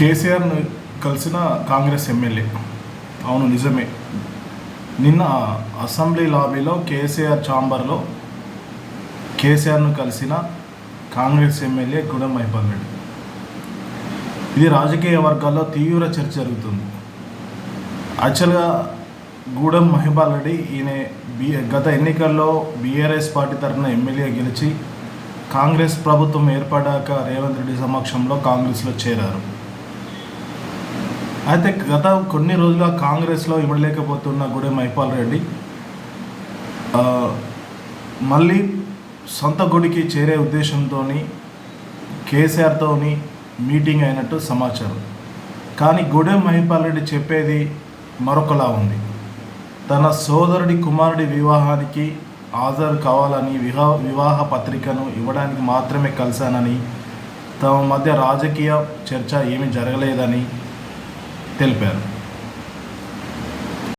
కేసీఆర్ను కలిసిన కాంగ్రెస్ ఎమ్మెల్యే. అవును నిజమే. నిన్న అసెంబ్లీ లాబీలో కేసీఆర్ ఛాంబర్లో కేసీఆర్ను కలిసిన కాంగ్రెస్ ఎమ్మెల్యే గుడం మైపాల్ రెడ్డి ఇది రాజకీయ వర్గాల్లో తీవ్ర చర్చ జరుగుతుంది. యాక్చువల్గా గూడెం మహిబాల్ రెడ్డి ఈయన బి గత ఎన్నికల్లో బీఆర్ఎస్ పార్టీ తరఫున ఎమ్మెల్యే గెలిచి కాంగ్రెస్ ప్రభుత్వం ఏర్పడాక రేవంత్ రెడ్డి సమక్షంలో కాంగ్రెస్లో చేరారు. అయితే గత కొన్ని రోజులుగా కాంగ్రెస్లో ఇవ్వలేకపోతున్న గుడే మైపాల్ రెడ్డి మళ్ళీ సొంత గుడికి చేరే ఉద్దేశంతో కేసీఆర్తోని మీటింగ్ అయినట్టు సమాచారం. కానీ గుడే మహిపాల్ రెడ్డి చెప్పేది మరొకలా ఉంది. తన సోదరుడి కుమారుడి వివాహానికి హాజరు కావాలని వివా వివాహ పత్రికను ఇవ్వడానికి మాత్రమే కలిశానని తమ మధ్య రాజకీయ చర్చ ఏమీ జరగలేదని తెలిపారు.